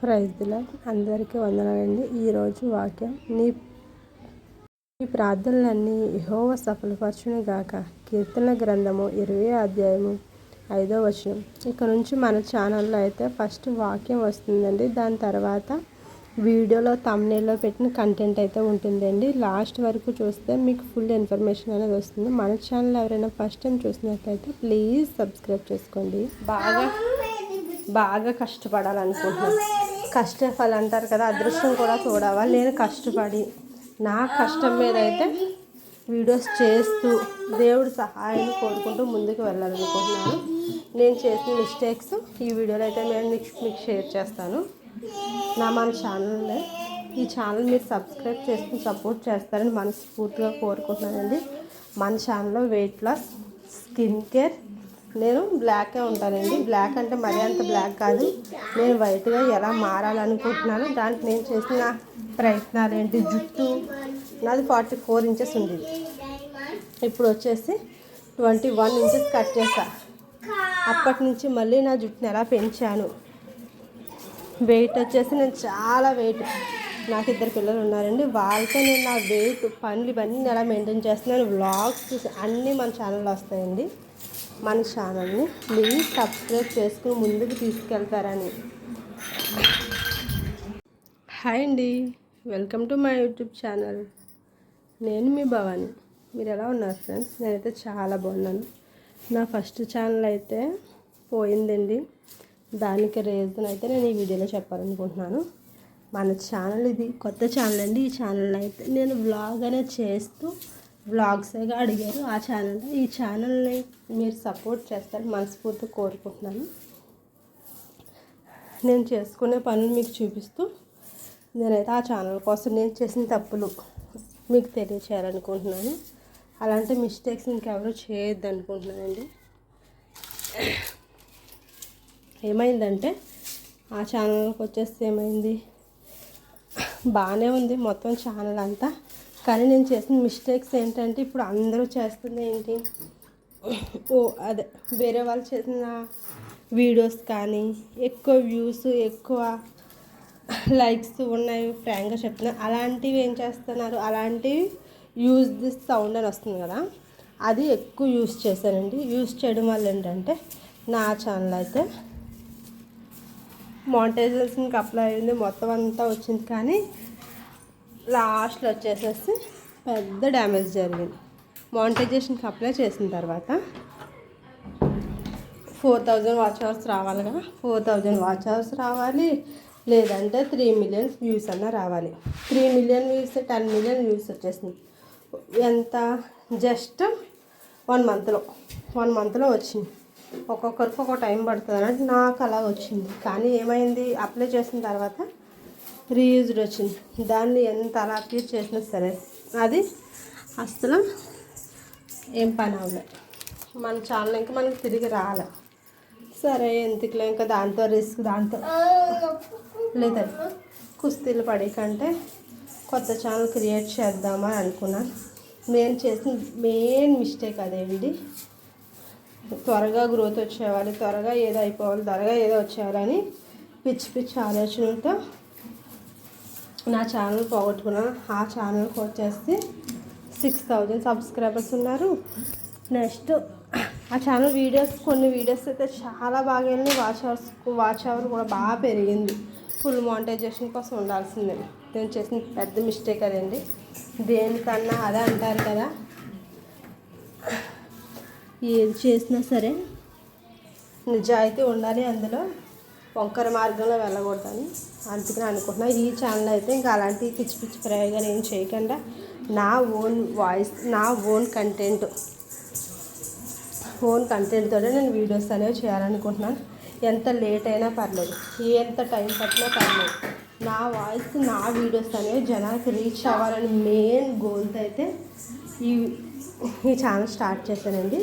ప్రైజ్లా అందరికీ వందనాలండి. ఈరోజు వాక్యం నీ ఈ ప్రార్థనలన్నీ యహోవ సఫలపరచును గాక. కీర్తన గ్రంథము ఇరవై అధ్యాయము ఐదో వచనం. ఇక్కడ నుంచి మన ఛానల్లో అయితే ఫస్ట్ వాక్యం వస్తుందండి. దాని తర్వాత వీడియోలో తమ్నేల్లో పెట్టిన కంటెంట్ అయితే ఉంటుందండి. లాస్ట్ వరకు చూస్తే మీకు ఫుల్ ఇన్ఫర్మేషన్ అనేది వస్తుంది. మన ఛానల్ ఎవరైనా ఫస్ట్ టైం చూసినట్లయితే ప్లీజ్ సబ్స్క్రైబ్ చేసుకోండి. బాగా బాగా కష్టపడాలనుకుంటున్నాను కష్టఫలం అంటారు కదా అదృష్టం కూడా చూడవాలి నేను కష్టపడి నా కష్టం మీద అయితే వీడియోస్ చేస్తూ దేవుడి సహాయాన్ని కోరుకుంటూ ముందుకు వెళ్ళాలనుకుంటున్నాను. నేను చేసిన మిస్టేక్స్ ఈ వీడియోలో అయితే నేను మీకు మీకు షేర్ చేస్తాను. నా మన ఛానల్ ఈ ఛానల్ మీరు సబ్స్క్రైబ్ చేసుకుని సపోర్ట్ చేస్తారని మనస్ఫూర్తిగా కోరుకుంటున్నానండి. మన ఛానల్లో వెయిట్ లాస్ స్కిన్ కేర్ నేను బ్లాకే ఉంటానండి. బ్లాక్ అంటే మరీ అంత బ్లాక్ కాదు. నేను వైట్గా ఎలా మారాలనుకుంటున్నాను దానికి నేను చేసిన ప్రయత్నాలు ఏంటి? జుట్టు నాది ఫార్టీ ఫోర్ ఇంచెస్ ఉంది ఇప్పుడు వచ్చేసి ట్వంటీ వన్ ఇంచెస్ కట్ చేశా. అప్పటి నుంచి మళ్ళీ నా జుట్టుని ఎలా పెంచాను? వెయిట్ వచ్చేసి నేను చాలా వెయిట్ నాకు ఇద్దరు పిల్లలు ఉన్నారండి. వాళ్ళతో నేను నా వెయిట్ పనులు ఇవన్నీ ఎలా మెయింటైన్ చేస్తున్నాను? వ్లాగ్స్ అన్నీ మన ఛానల్లో వస్తాయండి. మన ఛానల్ని ప్లీజ్ సబ్స్క్రైబ్ చేసుకుని ముందుకు తీసుకెళ్తారని. హాయ్ అండి. Welcome to my YouTube channel. నేను మీ భవాని. మీరు ఎలా ఉన్నారు ఫ్రెండ్స్? నేనైతే చాలా బాగున్నాను. నా ఫస్ట్ ఛానల్ అయితే పోయిందండి. దానికి రీజన్ అయితే నేను ఈ వీడియోలో చెప్పాలనుకుంటున్నాను. మన ఛానల్ ఇది కొత్త ఛానల్ అండి. ఈ ఛానల్ అయితే నేను వ్లాగ్ అనేది చేస్తూ వ్లాగ్స్గా అడిగారు. ఆ ఛానల్ ఈ ఛానల్ని మీరు సపోర్ట్ చేస్తారు మనస్ఫూర్తి కోరుకుంటున్నాను. నేను చేసుకునే పనులు మీకు చూపిస్తూ నేనైతే ఆ ఛానల్ కోసం నేను చేసిన తప్పులు మీకు తెలియచేయాలనుకుంటున్నాను. అలాంటి మిస్టేక్స్ ఇంకెవరు చేయొద్దు అనుకుంటున్నానండి ఏమైందంటే ఆ ఛానల్కి వచ్చేస్తే ఏమైంది? బాగానే ఉంది. మొత్తం ఛానల్ అంతా కానీ నేను చేసిన మిస్టేక్స్ ఏంటంటే ఇప్పుడు అందరూ చేస్తుంది ఏంటి? ఓ అదే వేరే వాళ్ళు చేసిన వీడియోస్ కానీ ఎక్కువ వ్యూస్ ఎక్కువ లైక్స్ ఉన్నాయి ఫ్రాంక్గా చెప్తున్నారు అలాంటివి ఏం చేస్తున్నారు? అలాంటివి యూజ్ దిస్ సౌండ్ అని వస్తుంది కదా అది ఎక్కువ యూస్ చేశానండి. యూస్ చేయడం వల్ల ఏంటంటే నా ఛానల్ అయితే మానిటైజేషన్కి అప్లై అయింది మొత్తం అంతా వచ్చింది. కానీ లాస్ట్లో వచ్చేసేసి పెద్ద డ్యామేజ్ జరిగింది. మానిటైజేషన్కి అప్లై చేసిన తర్వాత ఫోర్ థౌజండ్ వాచ్ అవర్స్ రావాలి కదా. ఫోర్ థౌజండ్ వాచ్ అవర్స్ రావాలి. లేదంటే త్రీ మిలియన్ వ్యూస్ అన్న రావాలి. Three million views ten million views వచ్చేసింది ఎంత? జస్ట్ వన్ మంత్లో. వన్ మంత్లో వచ్చింది. ఒక్కొక్కరికి ఒక టైం పడుతుంది అంటే నాకు అలా వచ్చింది. కానీ ఏమైంది? అప్లై చేసిన తర్వాత రీయూజ్డ్ వచ్చింది. దాన్ని ఎంత అలా అప్యూజ్ చేసినా సరే. అది అసలు ఏం పని అవ్వలేదు. మన ఛానల్ ఇంకా మనకి తిరిగి రాలే. సరే ఎందుకులే? ఇంకా దాంతో రిస్క్ దాంతో లేదా కుస్తీలు పడే కంటే కొత్త ఛానల్ క్రియేట్ చేద్దామని అనుకున్నాను నేను చేసిన మెయిన్ మిస్టేక్ అదేంటి త్వరగా గ్రోత్ వచ్చేవాలి త్వరగా ఏదో అయిపోవాలి త్వరగా ఏదో వచ్చేయాలని పిచ్చి పిచ్చి ఆలోచనలతో నా ఛానల్ పోగొట్టుకున్నాను ఆ ఛానల్కి వచ్చేసి సిక్స్ థౌజండ్ సబ్స్క్రైబర్స్ ఉన్నారు. నెక్స్ట్ ఆ ఛానల్ వీడియోస్ కొన్ని వీడియోస్ అయితే చాలా బాగా వెళ్ళి వాచ్ అవర్స్ వాచ్ అవర్ కూడా బాగా పెరిగింది. ఫుల్ మానిటైజేషన్ కోసం ఉండాల్సిందే. నేను చేసిన పెద్ద మిస్టేక్ అదండి దేనికన్నా అదే అంటారు కదా. ఏది చేసినా సరే నిజాయితీ ఉండాలి అందులో. వంకర మార్గంలో వెళ్ళకూడదని అందుకని అనుకుంటున్నా. ఈ ఛానల్ అయితే ఇంకా అలాంటి పిచ్చి పిచ్చి ప్రయోగాలు ఏం చేయకుండా నా ఓన్ వాయిస్ నా ఓన్ కంటెంట్ ఓన్ కంటెంట్తో నేను వీడియోస్ అనేవి చేయాలనుకుంటున్నాను. ఎంత లేట్ అయినా పర్లేదు. ఎంత టైం పట్టినా పర్లేదు. నా వాయిస్ నా వీడియోస్ అనేవి జనానికి రీచ్ అవ్వాలని మెయిన్ గోల్తో అయితే ఈ ఈ ఛానల్ స్టార్ట్ చేశానండి.